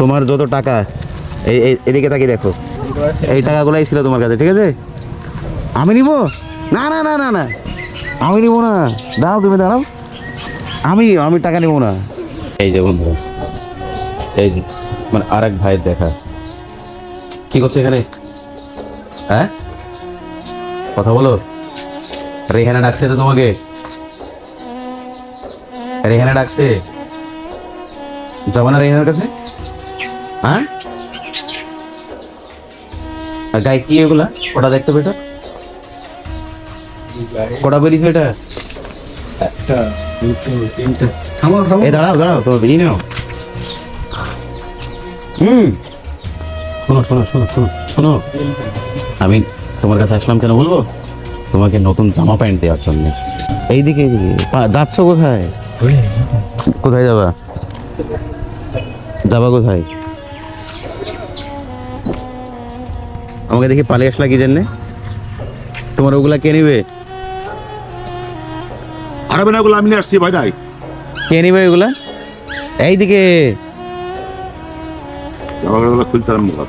তোমার যত টাকা, এই এদিকে তাকিয়ে দেখো। এই টাকাগুলাই ছিল তোমার কাছে, ঠিক আছে? আমি নিব? না না না না না। আমি নিব না। দাঁড়াও তুমি, দাঁড়াও। আমি আমি টাকা নিব না। এই যে বন্ধুরা এই মানে আর এক ভাইয়ের দেখা। কি করছে এখানে? হ্যাঁ? কথা বলো। রেহানা ডাকছে তো তোমাকে? রেহানা ডাকছে? যাব না রেহানার কাছে? হ্যাঁ? আর গায়ে কি এগুলা? ওটা দেখতে বেটা কটা বেরিয়েছে এটা? একটা দুটো তিনটে। থামো থামো এই দাঁড়াও দাঁড়াও তো বেরিয়ে নাও। হুম। শোনো শোনো শোনো শোনো শোনো। আমি তোমার কাছে আসলাম কেন বলব? তোমাকে নতুন জামা প্যান্ট দেওয়ার জন্য। এইদিকে এইদিকে। যাচ্ছ কোথায়? কোথায় যাবা? যাবা কোথায়? আমাকে দেখি পালিয়ে আসলা কি জন্যে? তোমার ওগুলা কে নিবে? আরে বেনা ওগুলো আমি নিয়ে আসছি ভাই নাই। কে নিবে ওগুলা? এইদিকে। জামাগুলো খুলতে পারলাম না।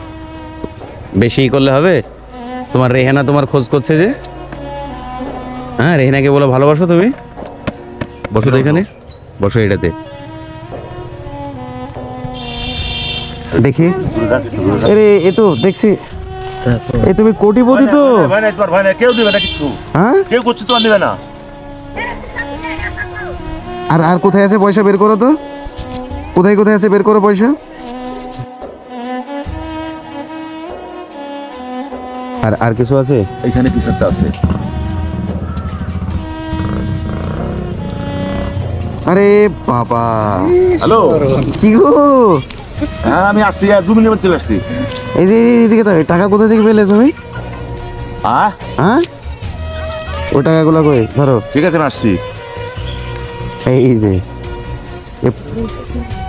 বেশি করলে হবে? তোমার রেহানা তোমার খোঁজ করছে যে? হ্যাঁ রেহানাকে বলো ভালোবাসো তুমি? বসো তো এখানে। বসো এটাতে। দেখি। আরে এ তো দেখছি। এ তুমি কোটিপতি তো? ভাই তোমার ভাই কেউ দিবে না কিছু। হ্যাঁ? কেউ করছে তোমার নেবে না। আর আর কোথায় আছে পয়সা বের করো তো? কোথায় কোথায় আছে বের করো পয়সা? আর আর কিছু আছে? এখানে কিছু একটা আছে। আরে বাবা। হ্যালো? কি গো? হ্যাঁ আমি আসছি আর দু মিনিট চলে আসছি। এই যে এই দিকে তো টাকা কোথা থেকে পেলে তুমি? হ্যাঁ হ্যাঁ? ওই টাকাগুলো কই? ধরো। ঠিক আছে আসছি। এই যে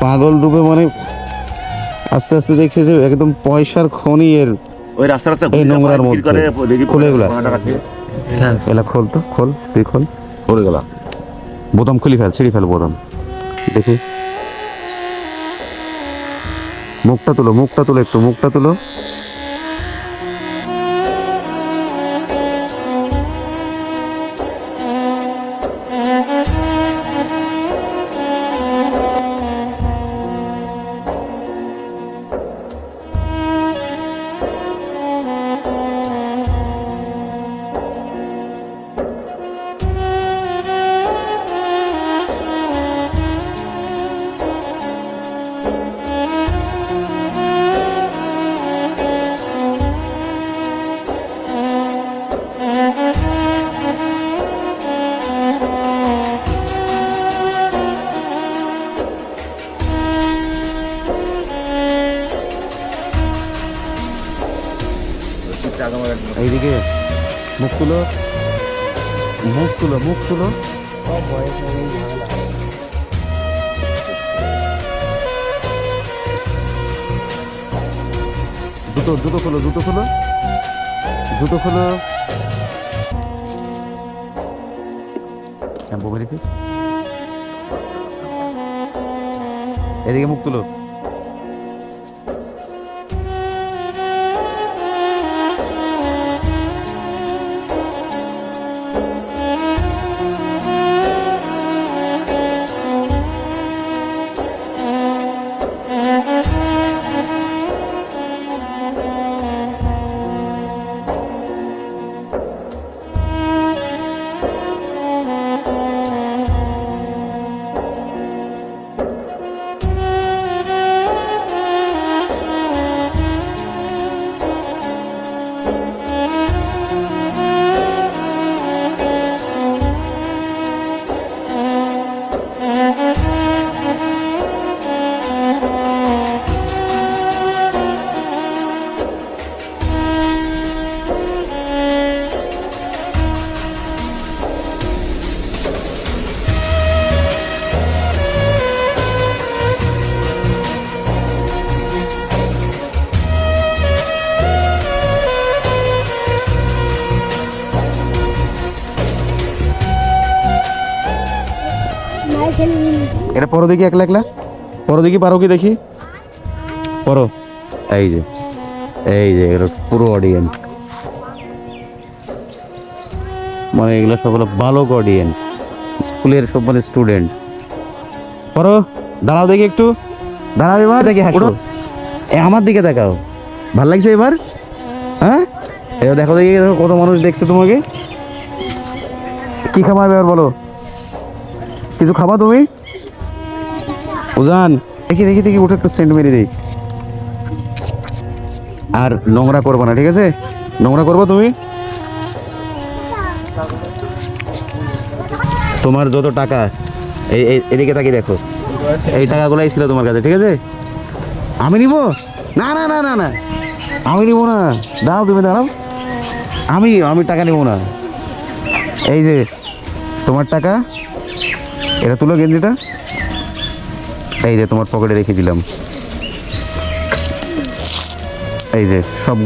পাগল রূপে মানে আস্তে আস্তে দেখছে যে একদম পয়সার খনি এর ওই রাস্তা রাস্তা এই নোংরার মধ্যে। খুলে এগুলা। এলা খোল তো খোল তুই খোল। পড়ে গেলাম। বোতাম খুলি ফেল ছিঁড়ি ফেল বোতাম। দেখি। মুখটা তুলো মুখটা তুলো একটু মুখটা তুলো। এইদিকে মুখ তুলো। মুখ তুলো মুখ তুলো। জুতো দুটো খোলো দুটো খোলো। জুতো খোলো। এদিকে মুখ তুলো। এটা পরো দেখি একলা একলা। পরো দেখি পারো কি দেখি? পরো। এই যে এই যে এগুলো পুরো অডিয়েন্স মানে এগুলো সব হলো বালক অডিয়েন্স স্কুলের সব মানে স্টুডেন্ট পরো দাঁড়াও দেখি একটু। দাঁড়াও এবার। দেখি হাসো। এ আমার দিকে দেখাও। ভালো লাগছে এবার? হ্যাঁ? এবার দেখো দেখি দেখো কত মানুষ দেখছে তোমাকে। কি খাবা এবার বলো? কিছু খাবা তুমি? উজান, দেখি দেখি দেখি, উঠে একটু সেন্ট মেরে দিই। আর নোংরা করব না, ঠিক আছে? নোংরা করব তুমি? তোমার যত টাকা, এই এদিকে তাকিয়ে দেখো। এই টাকাগুলোই ছিল তোমার কাছে, ঠিক আছে? আমি নিব? না না না না না। আমি নিব না। দাও তুমি, দাঁড়াও। আমি আমি টাকা নিব না। এই যে, তোমার টাকা এটা তুলো গেঞ্জিটা? এই যে তোমার পকেটে রেখে দিলাম। এই যে সব